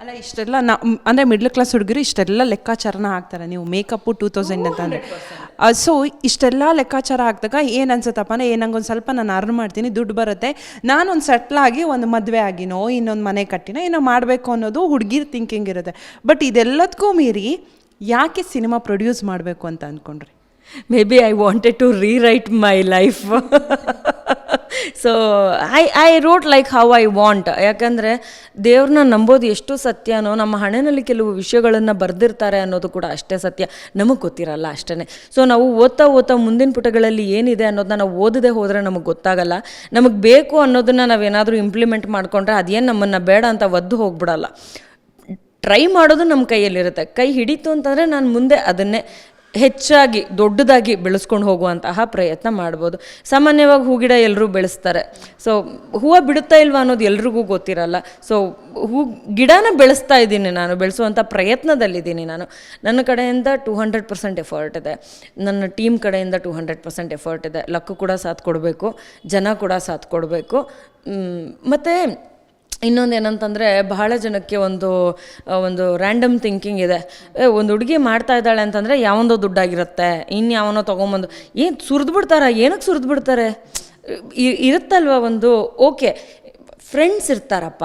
ಅಲ್ಲ ಇಷ್ಟೆಲ್ಲ ನಾ ಅಂದರೆ ಮಿಡ್ಲ್ ಕ್ಲಾಸ್ ಹುಡುಗರು ಇಷ್ಟೆಲ್ಲ ಲೆಕ್ಕಾಚಾರನ ಹಾಕ್ತಾರೆ. ನೀವು ಮೇಕಪ್ಪು ಟೂ ತೌಸಂಡ್ ಅಂತಂದರೆ ಸೊ ಇಷ್ಟೆಲ್ಲ ಲೆಕ್ಕಾಚಾರ ಹಾಕಿದಾಗ ಏನು ಅನ್ಸುತ್ತಪ್ಪ ಅಂದರೆ ಏನಂಗೊಂದು ಸ್ವಲ್ಪ ನಾನು ಅರ್ನ್ ಮಾಡ್ತೀನಿ ದುಡ್ಡು ಬರುತ್ತೆ. ನಾನೊಂದು ಆಗಿ ಒಂದು ಮದುವೆ ಆಗಿನೋ ಇನ್ನೊಂದು ಮನೆ ಕಟ್ಟಿನೋ ಏನೋ ಮಾಡಬೇಕು ಅನ್ನೋದು ಹುಡುಗಿರ್ ಥಿಂಕಿಂಗ್ ಇರುತ್ತೆ. ಬಟ್ ಇದೆಲ್ಲದಕ್ಕೂ ಮೀರಿ ಯಾಕೆ ಸಿನಿಮಾ ಪ್ರೊಡ್ಯೂಸ್ ಮಾಡಬೇಕು ಅಂತ ಅಂದ್ಕೊಂಡ್ರಿ maybe I wanted to rewrite my life so I I wrote like how I want ಯಾಕಂದರೆ ದೇವ್ರನ್ನ ನಂಬೋದು ಎಷ್ಟು ಸತ್ಯನೋ, ನಮ್ಮ ಹಣೆಯಲ್ಲಿ ಕೆಲವು ವಿಷಯಗಳನ್ನು ಬರೆದಿರ್ತಾರೆ ಅನ್ನೋದು ಕೂಡ ಅಷ್ಟೇ ಸತ್ಯ. ನಮಗೆ ಗೊತ್ತಿರಲ್ಲ ಅಷ್ಟೇ ಸೊ ನಾವು ಓದ್ತಾ ಓದ್ತಾ ಮುಂದಿನ ಪುಟಗಳಲ್ಲಿ ಏನಿದೆ ಅನ್ನೋದನ್ನ ನಾವು ಓದದೆ ಹೋದರೆ ನಮಗೆ ಗೊತ್ತಾಗಲ್ಲ. ನಮಗೆ ಬೇಕು ಅನ್ನೋದನ್ನು ನಾವೇನಾದರೂ ಇಂಪ್ಲಿಮೆಂಟ್ ಮಾಡಿಕೊಂಡ್ರೆ ಅದೇನು ನಮ್ಮನ್ನು ಬೇಡ ಅಂತ ಒದ್ದು ಹೋಗ್ಬಿಡಲ್ಲ. ಟ್ರೈ ಮಾಡೋದು ನಮ್ಮ ಕೈಯಲ್ಲಿರುತ್ತೆ. ಕೈ ಹಿಡಿತು ಅಂತಂದರೆ ನಾನು ಮುಂದೆ ಅದನ್ನೇ ಹೆಚ್ಚಾಗಿ, ದೊಡ್ಡದಾಗಿ ಬೆಳೆಸ್ಕೊಂಡು ಹೋಗುವಂತಹ ಪ್ರಯತ್ನ ಮಾಡ್ಬೋದು. ಸಾಮಾನ್ಯವಾಗಿ ಹೂಗಿಡ ಎಲ್ಲರೂ ಬೆಳೆಸ್ತಾರೆ. ಸೊ ಹೂವು ಬಿಡುತ್ತಾ ಇಲ್ವಾ ಅನ್ನೋದು ಎಲ್ರಿಗೂ ಗೊತ್ತಿರಲ್ಲ. ಸೊ ಹೂ, ಗಿಡನ ಬೆಳೆಸ್ತಾ ಇದ್ದೀನಿ ನಾನು ಬೆಳೆಸುವಂಥ ಪ್ರಯತ್ನದಲ್ಲಿದ್ದೀನಿ ನಾನು. ನನ್ನ ಕಡೆಯಿಂದ ಟೂ ಹಂಡ್ರೆಡ್ ಪರ್ಸೆಂಟ್ ಎಫರ್ಟ್ ಇದೆ. ನನ್ನ ಟೀಮ್ ಕಡೆಯಿಂದ ಟೂ ಹಂಡ್ರೆಡ್ ಪರ್ಸೆಂಟ್ ಎಫರ್ಟ್ ಇದೆ. ಲಕ್ಕು ಕೂಡ ಸಾಥ್ ಕೊಡಬೇಕು, ಜನ ಕೂಡ ಸಾಥ್ ಕೊಡಬೇಕು. ಮತ್ತು ಇನ್ನೊಂದು ಏನಂತಂದರೆ ಬಹಳ ಜನಕ್ಕೆ ಒಂದು ಒಂದು ರ್ಯಾಂಡಮ್ ಥಿಂಕಿಂಗ್ ಇದೆ. ಒಂದು ಹುಡುಗಿ ಮಾಡ್ತಾ ಇದ್ದಾಳೆ ಅಂತಂದರೆ ಯಾವೊಂದೋ ದುಡ್ಡಾಗಿರುತ್ತೆ ಇನ್ನು ಯಾವನೋ ತೊಗೊಂಬಂದು. ಏನು ಸುರಿದು ಬಿಡ್ತಾರ? ಏನಕ್ಕೆ ಸುರಿದು ಬಿಡ್ತಾರೆ? ಇರುತ್ತಲ್ವ ಒಂದು? ಓಕೆ ಫ್ರೆಂಡ್ಸ್ ಇರ್ತಾರಪ್ಪ.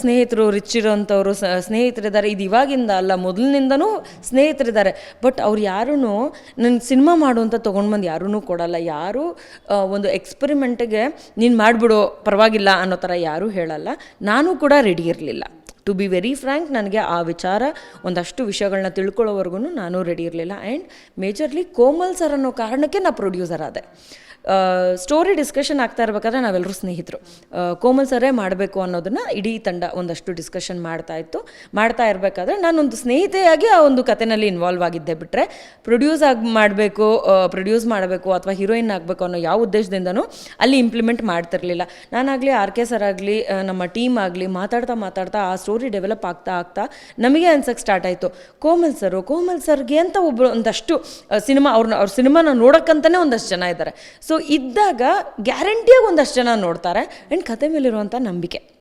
ಸ್ನೇಹಿತರು ರಿಚ್ ಇರೋಂಥವ್ರು ಸ್ನೇಹಿತರಿದ್ದಾರೆ ಇದು ಇವಾಗಿಂದ ಅಲ್ಲ, ಮೊದಲಿನಿಂದನೂ ಸ್ನೇಹಿತರಿದ್ದಾರೆ ಬಟ್ ಅವ್ರು ಯಾರೂ ನನ್ನ ಸಿನಿಮಾ ಮಾಡು ಅಂತ ತೊಗೊಂಡು ಬಂದು ಯಾರೂ ಕೊಡಲ್ಲ ಯಾರೂ ಒಂದು ಎಕ್ಸ್ಪೆರಿಮೆಂಟಿಗೆ ನೀನು ಮಾಡಿಬಿಡೋ, ಪರವಾಗಿಲ್ಲ ಅನ್ನೋ ಥರ ಯಾರೂ ಹೇಳಲ್ಲ. ನಾನು ಕೂಡ ರೆಡಿ ಇರಲಿಲ್ಲ. ಟು ಬಿ ವೆರಿ ಫ್ರ್ಯಾಂಕ್ ನನಗೆ ಆ ವಿಚಾರ ಒಂದಷ್ಟು ವಿಷಯಗಳನ್ನ ತಿಳ್ಕೊಳ್ಳೋವರೆಗೂ ನಾನು ರೆಡಿ ಇರಲಿಲ್ಲ. ಆ್ಯಂಡ್ ಮೇಜರ್ಲಿ ಕೋಮಲ್ ಸರ್ ಅನ್ನೋ ಕಾರಣಕ್ಕೆ ನಾನು ಪ್ರೊಡ್ಯೂಸರ್ ಆದೆ. ಸ್ಟೋರಿ ಡಿಸ್ಕಷನ್ ಆಗ್ತಾ ಇರಬೇಕಾದ್ರೆ ನಾವೆಲ್ಲರೂ ಸ್ನೇಹಿತರು. ಕೋಮಲ್ ಸರೇ ಮಾಡಬೇಕು ಅನ್ನೋದನ್ನು ಇಡೀ ತಂಡ ಒಂದಷ್ಟು ಡಿಸ್ಕಷನ್ ಮಾಡ್ತಾ ಇತ್ತು. ಮಾಡ್ತಾ ಇರಬೇಕಾದ್ರೆ ನಾನೊಂದು ಸ್ನೇಹಿತೆಯಾಗಿ ಆ ಒಂದು ಕಥೆನಲ್ಲಿ ಇನ್ವಾಲ್ವ್ ಆಗಿದ್ದೆ ಬಿಟ್ಟರೆ ಪ್ರೊಡ್ಯೂಸ್ ಆಗಿ ಮಾಡಬೇಕು ಪ್ರೊಡ್ಯೂಸ್ ಮಾಡಬೇಕು ಅಥವಾ ಹೀರೋಯಿನ್ ಆಗಬೇಕು ಅನ್ನೋ ಯಾವ ಉದ್ದೇಶದಿಂದನೂ ಅಲ್ಲಿ ಇಂಪ್ಲಿಮೆಂಟ್ ಮಾಡ್ತಿರಲಿಲ್ಲ. ನಾನಾಗಲಿ ಆರ್ ಕೆ ಸರ್ ಆಗಲಿ ನಮ್ಮ ಟೀಮ್ ಆಗಲಿ ಮಾತಾಡ್ತಾ ಮಾತಾಡ್ತಾ ಆ ಸ್ಟೋರಿ ಡೆವಲಪ್ ಆಗ್ತಾ ಆಗ್ತಾ ನಮಗೆ ಅನ್ಸಕ್ಕೆ ಸ್ಟಾರ್ಟ್ ಆಯಿತು. ಕೋಮಲ್ ಸರು ಕೋಮಲ್ ಸರ್ಗೆ ಅಂತ ಒಬ್ಬರು ಒಂದಷ್ಟು ಸಿನಿಮಾ ಅವ್ರನ್ನ ಅವ್ರ ಸಿನಿಮಾನ ನೋಡೋಕ್ಕಂತಲೇ ಒಂದಷ್ಟು ಜನ ಇದ್ದಾರೆ. ಇದ್ದಾಗ ಗ್ಯಾರಂಟಿಯಾಗಿ ಒಂದಷ್ಟು ಜನ ನೋಡ್ತಾರೆ ಆ್ಯಂಡ್ ಕತೆ ಮೇಲಿರುವಂಥ ನಂಬಿಕೆ.